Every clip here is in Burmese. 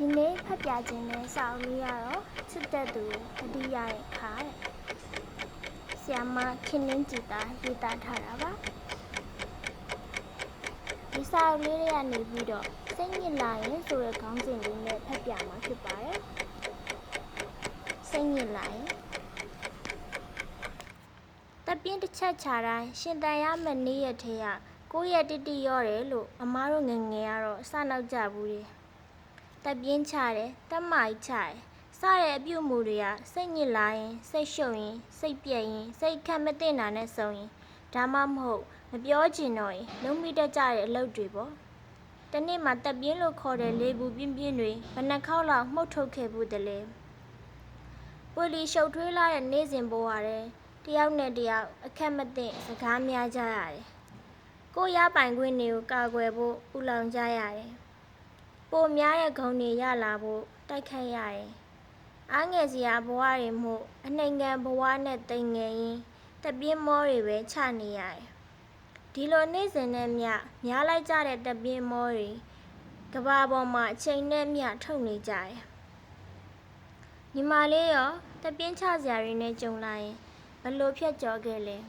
ဒီနေ့ဖတ်ပြခြင်းနဲ့စာအုပ်လေးကတော့ချစ်တဲ့သူကိုတတိယရဲ့ခါတဲ့ဆ iam မခင်လင်းကြည်တာရေးသားထားတာပါဒီစာအုပ်လေးတွေကနေပြီးတော့စိတ်ညစ်လာရင်ဆိုတဲ့ခေါင်းစဉ်လေးနဲ့ဖတ်ပြမှာဖြစ်ပါတယ်စိတ်ညစ်လာရင်တပ်ပြင်းတစ်ချက်ချတိုင်းရှင်တန်ရမယ့်နေ့ရက်ထဲကကိုယ့်ရဲ့တိတိရော့တယ်လို့အမားတို့ငယ်ငယ်ကတော့စနောက်ကြဘူးတယ် တက်ပြင်းချတယ်တက်မိုက်ချတယ်စတဲ့အပြုတ်မှုတွေကစိတ်ညစ်လာရင်စိတ်ရှုပ်ရင်စိတ်ပြက်ရင်စိတ်ခက်မသိတာနဲ့ဆုံရင်ဒါမှမဟုတ်မပြောချင်တော့ရင်လုံးမိတတ်ကြတဲ့အလုပ်တွေပေါ့တနေ့မှတက်ပြင်းလို့ခေါ်တဲ့လေဘူးပြင်းပြင်းတွေဘယ်နှခေါက်လောက်မှုတ်ထုတ်ခဲ့ဘူးတလဲပွေလီရှုပ်ထွေးလာတဲ့နေ့စဉ်ဘဝတဲ့တယောက်နဲ့တယောက်အခက်မသိစကားများကြရတယ်ကိုယ်ရပိုင်ခွင့်တွေကိုကာကွယ်ဖို့ပူလောင်ကြရတယ် ပိုများတဲ့ဂုဏ်တွေရလာဖို့တိုက်ခိုက်ရတယ်။အားငယ်စရာဘဝတွေမှုအနှိမ်ခံဘဝနဲ့တိမ်ငယ်ရင်တပြင်းမောတွေပဲချနေရတယ်။ဒီလိုနေ့စဉ်နဲ့မျှများလိုက်ကြတဲ့တပြင်းမောတွေကဘာပေါ်မှာအချိန်နဲ့မျှထုတ်နေကြတယ်။ညီမလေးရောတပြင်းချစရာတွေနဲ့ကြုံလာရင်ဘယ်လိုဖြတ်ကျော်ခဲ့လဲ။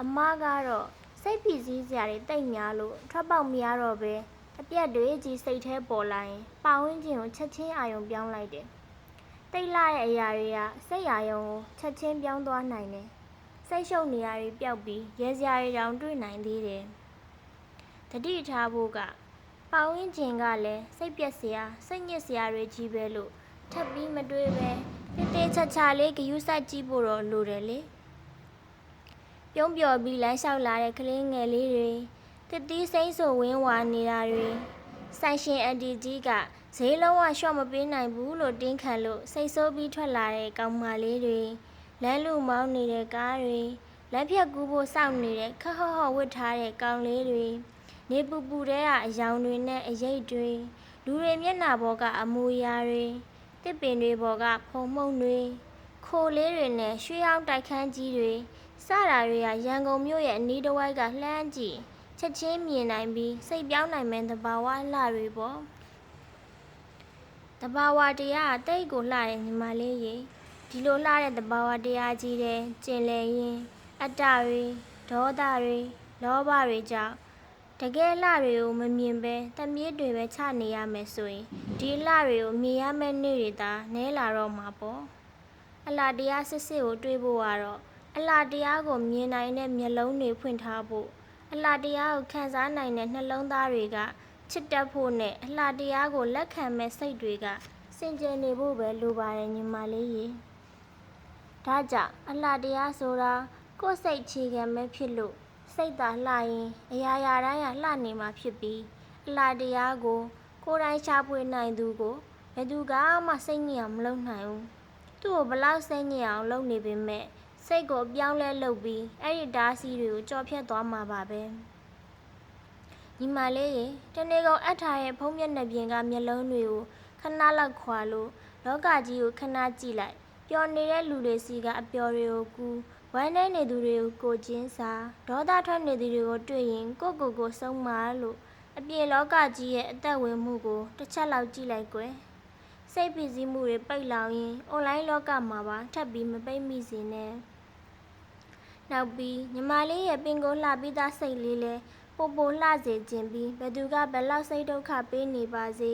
အမကတော့ စိတ်ဖိစီးစရာတွေတိတ်များလို့ထွက်ပေါက်မရတော့ပဲအပြက်တွေကြီးစိတ်แท้ပေါ်လာရင်ပါဝင်းကျင်ကိုချက်ချင်းအာယုံပြောင်းလိုက်တယ်။တိတ်လာတဲ့အရာတွေကစိတ်အာယုံကိုချက်ချင်းပြောင်းသွားနိုင်တယ်။စိတ်ရှုပ်နေရတွေပျောက်ပြီးရဲစရာတွေတောင်တွေ့နိုင်သေးတယ်။တတိထားဖို့ကပါဝင်းကျင်ကလည်းစိတ်ပြက်စရာစိတ်ညစ်စရာတွေကြီးပဲလို့ထပ်ပြီးမတွေးပဲတေးသေးချာချာလေးဂယုစိုက်ကြည့်ဖို့တော့လိုတယ်လေ။ ပြုံးပျော်ပြီးလမ်းလျှောက်လာတဲ့ကလေးငယ်လေးတွေတစ်တီးစိမ့်ဆိုဝင်းဝါနေတာတွေဆိုင်ရှင်အန်တီကြီးကဈေးလုံးဝရှော့မပေးနိုင်ဘူးလို့တင်းခံလို့စိတ်ဆိုးပြီးထွက်လာတဲ့ကောင်မလေးတွေလမ်းလူမောင်းနေတဲ့ကားတွေလက်ဖြတ်ကူးဖို့စောင့်နေတဲ့ခက်ဟော့ဟော့ဝတ်ထားတဲ့ကောင်လေးတွေနေပူပူတဲကအယောင်တွေနဲ့အရိပ်တွေလူတွေမျက်နှာပေါ်ကအမူအရာတွေတစ်ပင်တွေပေါ်ကဖုံမှုန့်တွေခိုလေးတွေနဲ့ရွှေအောင်တိုက်ခန်းကြီးတွေ စတာတွေကရန်ကုန်မြို့ရဲ့အနီးတစ်ဝိုက်ကလှမ်းကြည့်ချက်ချင်းမြင်နိုင်ပြီးစိတ်ပြောင်းနိုင်မဲ့သဘာဝလှတွေပေါ့တဘာဝတရားကတိတ်ကိုလှတဲ့ညီမလေးရေဒီလိုလှတဲ့တဘာဝတရားကြီးတဲ့ကျင်လေရင်အတ္တတွေဒေါသတွေလောဘတွေကြောင့်တကယ်လှတွေကိုမမြင်ပဲတမီးတွေပဲချနေရမယ်ဆိုရင်ဒီလှတွေကိုမြင်ရမယ့်နေ့တွေသာနဲလာတော့မှာပေါ့အလားတရားစစ်စစ်ကိုတွေးဖို့ကတော့ အလားတရားကိုမြင်နိုင်တဲ့မျက်လုံးတွေဖွင့်ထားဖို့အလားတရားကိုခံစားနိုင်တဲ့နှလုံးသားတွေကချစ်တတ်ဖို့နဲ့အလားတရားကိုလက်ခံမဲ့စိတ်တွေကစင်ကြယ်နေဖို့ပဲလိုပါတယ်ညီမလေးရေဒါကြောင့်အလားတရားဆိုတာကိုယ်စိတ်ခြေခံမဲ့ဖြစ်လို့စိတ်သာလှရင်အရာရာတိုင်းကလှနေမှာဖြစ်ပြီးအလားတရားကိုကိုယ်တိုင်ရှာဖွေနိုင်သူကိုဘယ်သူကမှစိတ်ညစ်အောင်မလုပ်နိုင်ဘူးသူ့ကိုဘလောက်စိတ်ညစ်အောင်လုပ်နေပေမဲ့ စိတ်ကိုပြောင်းလဲလုပ်ပြီးအဲ့ဒီဓာစီတွေကိုကြော်ဖြတ်သွားမှာပါပဲညီမလေးရေတနေ့ကောင်အပ်ထားရဲ့ဖုံးမျက်နှာပြင်ကမျက်လုံးတွေကိုခဏလောက်ခွာလို့လောကကြီးကိုခဏကြည့်လိုက်ပျော်နေတဲ့လူတွေစီကအပျော်တွေကိုကူဝမ်းနေနေသူတွေကိုကိုချင်းစာဒေါသထွက်နေသူတွေကိုတွေ့ရင်ကိုကိုကိုဆုံးမလို့အပြင်လောကကြီးရဲ့အသက်ဝင်မှုကိုတစ်ချက်လောက်ကြည့်လိုက်ကွယ် စိတ်ပစ္စည်းမှုတွေပိတ်လောင်ရင်အွန်လိုင်းလောကမှာပါထပ်ပြီးမပိတ်မိစေနဲ့နောက်ပြီးညီမလေးရဲ့ပင်ကိုလှပြီးသားစိတ်လေးလဲပိုပိုလှစေခြင်းပြီးဘသူကဘယ်လောက်စိတ်ဒုက္ခပေးနေပါစေ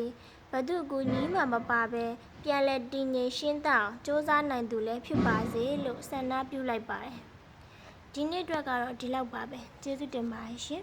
ဘသူကူညီမှမပါပဲပြန်လဲတည်ငြိမ်ရှင်းတောင်စ조사နိုင်သူလည်းဖြစ်ပါစေလို့ဆန္ဒပြုလိုက်ပါတယ်ဒီနေ့အတွက်ကတော့ဒီလောက်ပါပဲကျေးဇူးတင်ပါတယ်ရှင်